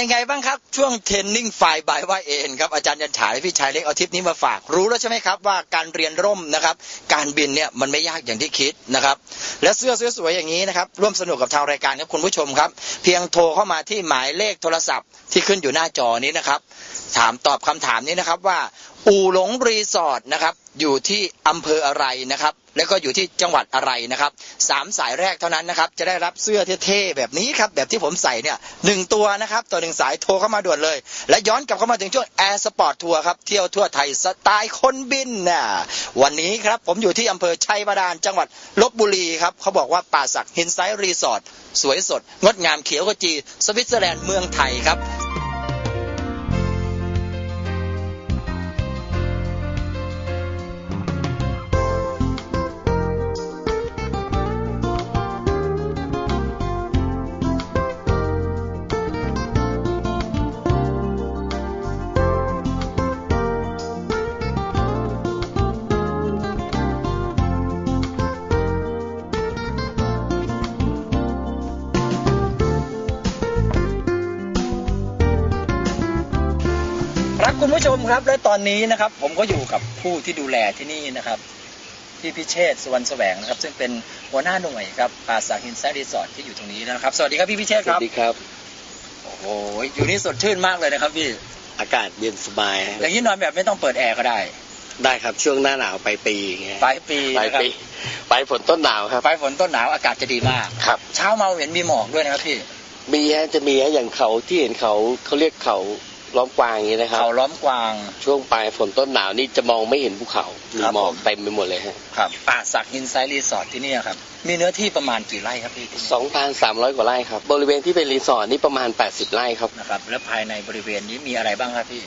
ยังไงบ้างครับ ช่วงเทรนนิ่งไฟบายว่าเอ็นครับอาจารย์ยันฉายพี่ชายเล็กเอาทิปนี้มาฝากรู้แล้วใช่ไหมครับว่าการเรียนร่มนะครับ การบินเนี่ยมันไม่ยากอย่างที่คิดนะครับ และเสื้อสวยๆอย่างนี้นะครับ ร่วมสนุกกับทางรายการครับคุณผู้ชมครับ เพียงโทรเข้ามาที่หมายเลขโทรศัพท์ที่ขึ้นอยู่หน้าจอนี้นะครับ ถามตอบคำถามนี้นะครับว่า อู่หลงรีสอร์ทนะครับอยู่ที่อำเภออะไรนะครับ แล้วก็อยู่ที่จังหวัดอะไรนะครับสามสายแรกเท่านั้นนะครับ จะได้รับเสื้อเท่ๆแบบนี้ครับ แบบที่ผมใส่เนี่ยหนึ่งตัวนะครับต่อหนึ่งสายโทรเข้ามาด่วนเลย และย้อนกลับเข้ามาถึงช่วงแอร์สปอร์ตทัวร์ครับ เที่ยวทั่วไทยสไตล์คนบินน่ะวันนี้ครับผมอยู่ที่อำเภอชัยบาดาลจังหวัดลบบุรีครับ เขาบอกว่าป่าสักฮินไซรีสอร์ทสวยสด งดงามเขียวขจีสวิตเซอร์แลนด์เมืองไทยครับ ครับคุณผู้ชมครับและตอนนี้นะครับ ผมก็อยู่กับผู้ที่ดูแลที่นี่นะครับพี่พิเชษฐ์สุวรรณแสวงนะครับ ซึ่งเป็นหัวหน้าหน่วยครับป่าสาหินแซรีสอร์ทที่อยู่ตรงนี้นะครับ สวัสดีครับพี่พิเชษฐ์สควัรับสดีครับ โอ้โหอยู่นี่สดชื่นมากเลยนะครับพี่อากาศเย็นสบายอย่างนี้นอนแบบไม่ต้องเปิดแอร์ก็ได้ได้ครับช่วงหน้าหนาวปลายปีอย่างเงี้ยปลายปีปลายนะครับปีปลายฝนต้นหนาวครับปลายฝนต้นหนาวอากาศจะดีมาก ครับ เช้ามาเห็นมีหมอกด้วยนะครับพี่มีฮะจะมีฮะอย่างเขาที่เห็นเขาเขาเรียกเขา ล้อมกวางอย่างนี้นะครับเขาล้อมกวาง ช่วงปลายฝนต้นหนาวนี่จะมองไม่เห็นภูเขามีครับหมอกผมเต็มไปหมดเลยฮะครับป่าสักหินไซรีสอร์ทที่นี่ครับ มีเนื้อที่ประมาณกี่ไร่ครับพี่ที่นี่สองพันสามร้อยกว่าไร่ครับ บริเวณที่เป็นรีสอร์ทนี่ประมาณแปดสิบไร่ครับนะครับ แล้วภายในบริเวณนี้มีอะไรบ้างครับพี่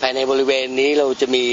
ภายในบริเวณนี้เราจะมี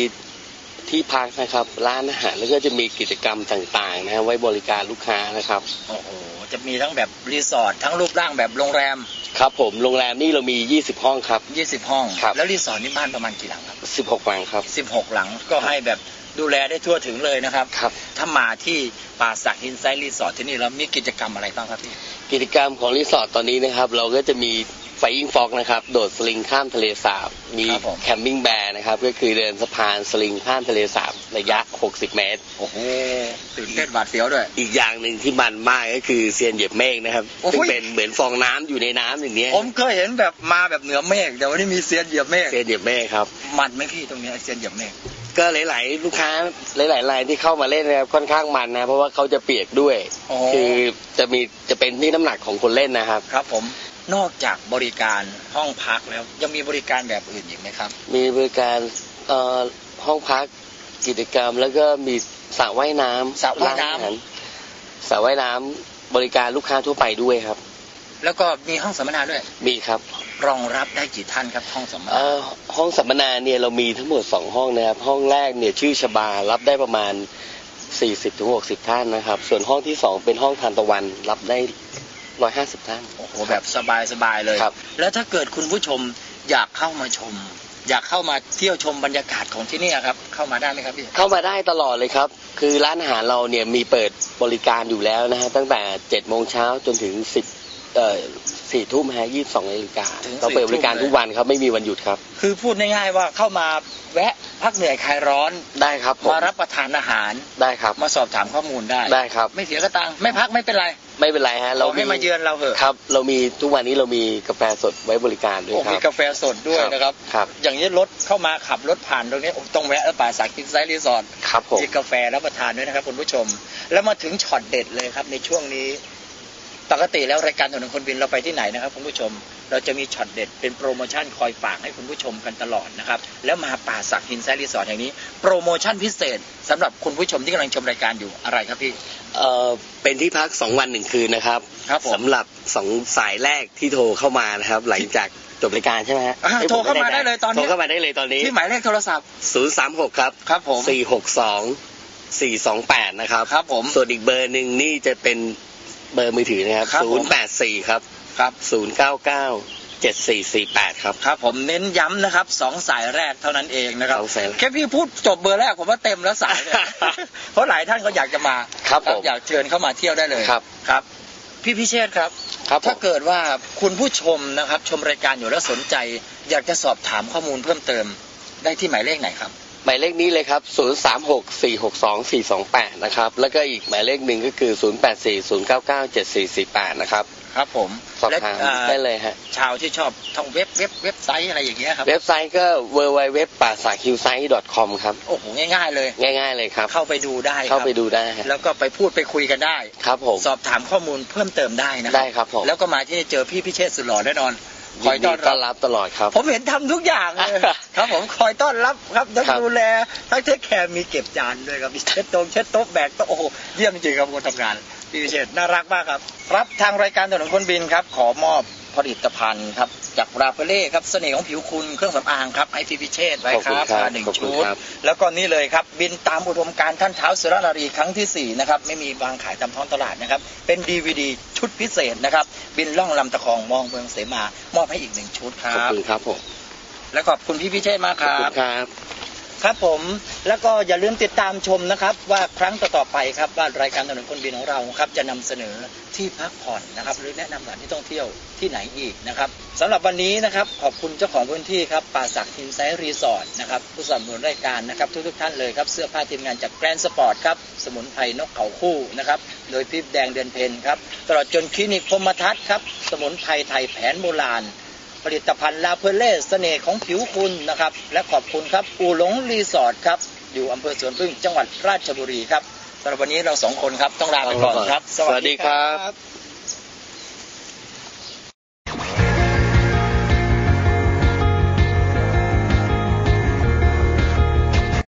ที่พักนะครับ ร้านอาหารแล้วก็จะมีกิจกรรมต่างๆนะฮะไว้บริการลูกค้านะครับโอ้โหจะมีทั้งแบบรีสอร์ททั้งรูปร่างแบบโรงแรม ครับผมโรงแรมนี่เรามี 20 ห้องครับ 20 ห้อง ครับ แล้วรีสอร์ทนี่บ้านประมาณกี่หลังครั16หลังครับ บ 16 หลังก็ให้แบบดูแลได้ทั่วถึงเลยนะครับ ครับ ถ้ามาที่ป่าสักหินไซรีสอร์ทที่นี่แล้วมีกิจกรรมอะไรบ้างครับพี่ กิจกรรมของรีสอร์ทตอนนี้นะครับ เราก็จะมีไฟยิงฟอกนะครับ โดดสลิงข้ามทะเลสาบ มีครับผม แคมปิ้งแบร์นะครับ ก็คือเดินสะพานสลิงข้ามทะเลสาบ ระยะ 60 เมตร โอ้โหตื่นเต้นหวาดเสียวด้วย อีกอย่างหนึ่งที่มันมากก็คือเซียนเหยียบเมฆนะครับโอ้โหซึ่งเป็นเหมือนฟองน้ำอยู่ในน้ำอย่างเนี้ยผมเคยเห็นแบบมาแบบเหนือเมฆแต่วันนี้มีเซียนเหยียบเมฆเซียนเหยียบเมฆครับ มันไหมพี่ตรงนี้ไอ้เซียนเหยียบเมฆก็หลาย ๆ ลูกค้าหลายๆรายที่เข้ามาเล่นนะครับค่อนข้างมันนะ เพราะว่าเขาจะเปียกด้วยโอ้คือจะมีจะเป็นที่น้ำหนักของคนเล่นนะครับ ครับผมนอกจากบริการห้องพักแล้วยังมีบริการแบบอื่นอีกไหมครับ มีบริการเอ่อห้องพัก กิจกรรมแล้วก็มีสระว่ายน้ำสระว่ายน้ำร้ออหรสระว่ายน้ำบริการลูกค้าทั่วไปด้วยครับ แล้วก็มีห้องสัมมนาด้วย มีครับรองรับได้กี่ท่านครับห้องสัมมนา เอ่อห้องสัมมนาเนี่ยเรามีทั้งหมดสองห้องนะครับ ห้องแรกเนี่ยชื่อชบารับได้ประมาณ 40ถึง60 ท่านนะครับ ส่วนห้องที่สองเป็นห้องทานตะวันรับได้ 150 ท่าน โอ้โหแบบสบายสบายๆเลย ครับ แล้วถ้าเกิดคุณผู้ชมอยากเข้ามาชม อยากเข้ามาเที่ยวชมบรรยากาศของที่นี่ครับ เข้ามาได้ไหมครับพี่เข้ามาได้ตลอดเลยครับ คือร้านอาหารเราเนี่ยมีเปิดบริการอยู่แล้วนะฮะตั้งแต่7โมงเช้าจนถึง10เอ่อสี่ทุ่มฮะ22นาฬิกาถึงเราเปิดบริการ4ทุ่มเลยทุกวันครับไม่มีวันหยุดครับ คือพูดง่ายๆว่าเข้ามาแวะพักเหนื่อยคลายร้อนได้ครับผมมารับประทานอาหารได้ครับ มาสอบถามข้อมูลได้ได้ครับ ไม่เสียกระตังค์ไม่พักไม่เป็นไร ไม่เป็นไรฮะ เราให้มาเยือนเราเถอะครับ เรามีทุกวันนี้เรามีกาแฟสดไว้บริการด้วยโอ้ครัมีบกาแฟสดด้วยนะครับครับอย่างนี้รถเข้ามาขับรถผ่านตรงนี้โอ้ต้องแวะแล้วป่าสักกินไซรีสอร์ทครับผมมีกาแฟรับประทานด้วยนะครับคุณผู้ชม แล้วมาถึงช็อตเด็ดเลยครับในช่วงนี้ ปกติแล้วรายการถนนคนบินเราไปที่ไหนนะครับคุณผู้ชม เราจะมีช็อตเด็ดเป็นโปรโมชั่นคอยฝากให้คุณผู้ชมกันตลอดนะครับ แล้วมาป่าสักหินไซรีสอร์ทอย่างนี้ โปรโมชั่นพิเศษสำหรับคุณผู้ชมที่กำลังชมรายการอยู่อะไรครับพี่เอ่อเป็นที่พักสองวันหนึ่งคืนนะครับครับผมสำหรับสองสายแรกที่โทรเข้ามานะครับ หลังจากจบรายการใช่ไหมฮะอ่าอ้ยโทรเข้าผมาได้เลยตอนนี้โทรเข้ามาได้เลยตอนนี้ที่หมายเลขโทรศัพท์ศูนย์สามหกครับครับผมสี่หกสองสี่สองแปดนะครับครับผมส่วนอีกเบอร์หนึ่งนี่จะเป็น เบอร์มือถือนะครับครับศูผมนย์แปดสี่ครับครับ ศูนย์เก้าเก้าเจ็ดสี่สี่แปดครับ ครับผมเน้นย้ำนะครับสองสายแรกเท่านั้นเองนะครับสองสายแรกแค่พี่พูดจบเบอร์แรกผมว่าเต็มแล้วสายเนี่ย เพราะหลายท่านก็อยากจะมาครับผมอยากเชิญเข้ามาเที่ยวได้เลยครับ ครับ พี่พิเชษครับ ครับผมถ้าเกิดว่าคุณผู้ชมนะครับ ชมรายการอยู่แล้วสนใจ อยากจะสอบถามข้อมูลเพิ่มเติมได้ที่หมายเลขไหนครับ หมายเลขนี้เลยครับ 0364624428 นะครับ แล้วก็อีกหมายเลขหนึ่งก็คือ 0840997448 นะครับ ครับผมสอบและถามอ่าได้เลยฮะชาวที่ชอบท่องเว็บเว็บเว็บไซต์อะไรอย่างเงี้ยครับเว็บไซต์ก็ www ป่าสาคิวไซต์ .com ครับโอ้โหง่ายๆเลย ง่าย ๆ เลยครับ เข้าไปดูได้ครับเข้าไปดูได้ฮะแล้วก็ไปพูดไปคุยกันได้ครับผมสอบถามข้อมูลเพิ่มเติมได้นะได้ครับผมแล้วก็มาที่นี่เจอพี่พิเชษสุดหล่อแน่นอนคยิอยนดีต้อนต้รัอบนรับตลอดครับ ผมเห็นทำทุกอย่างเลยครับผมคอยต้อนรับครับทั้งครับดูแลทั้งเทคแคร์มีเก็บจานด้วยครับมีเช็ดโต๊ะเช็ดโต๊ะแบกโต๊ะโอ้โหเยี่ยมจริงๆครับคนทำงาน พี่พิเชษน่ารักมากครับ ครับทางรายการถนนคนบินครับ ขอมอบผลิตภัณฑ์ครับ จากราเฟเล่ครับเสน่ห์ของผิวคุณเครื่องสำอางครับให้พี่พิเชษไว้ขอบคคุณรับครับมาหนึ่งขอบคุณชุดครับแล้วก็นี่เลยครับ บินตามอุดมการณ์ท่านเท้าสุรนารีครั้งที่ 4 นะครับ ไม่มีวางขายตามท้องตลาดนะครับ เป็น DVD ชุดพิเศษนะครับ บินล่องลำตะคองมองเมืองเสมามอบให้อีกหนึ่งชุดคขอบรับคุณครับผมและขอบคุณพี่พิเชษมากขคอบรัคุบณ ครับผมแล้วก็อย่าลืมติดตามชมนะครับ ว่าครั้งต่อๆไปครับว่ารายการถนนคนบินของเราครับจะนำเสนอที่พักผ่อนนะครับ หรือแนะนำสถานที่ท่องเที่ยวที่ไหนอีกนะครับสำหรับวันนี้นะครับขอบคุณเจ้าของพื้นที่ครับป่าศักดิ์ทิมไซรีสอร์ทนะครับผู้สนับสนุนรายการนะครับทุกๆท่านเลยครับเสื้อผ้าทีมงานจากแกรนสปอร์ตครับสมุนไพรนกเขาคู่นะครับโดยพี่แดงเดือนเพนครับตลอดจนคลินิกพมทัศน์ครับสมุนไพรไทยแผนโบราณ ผลิตภัณฑ์ลาเพเล่เสน่ห์ของผิวคุณนะครับ และขอบคุณครับอูหลงรีสอร์ทครับ อยู่อำเภอสวนพึ่งจังหวัดราชบุรีครับสำหรับวันนี้เราสองคนครับต้องลาไปก่อนครับ สวัสดีครับ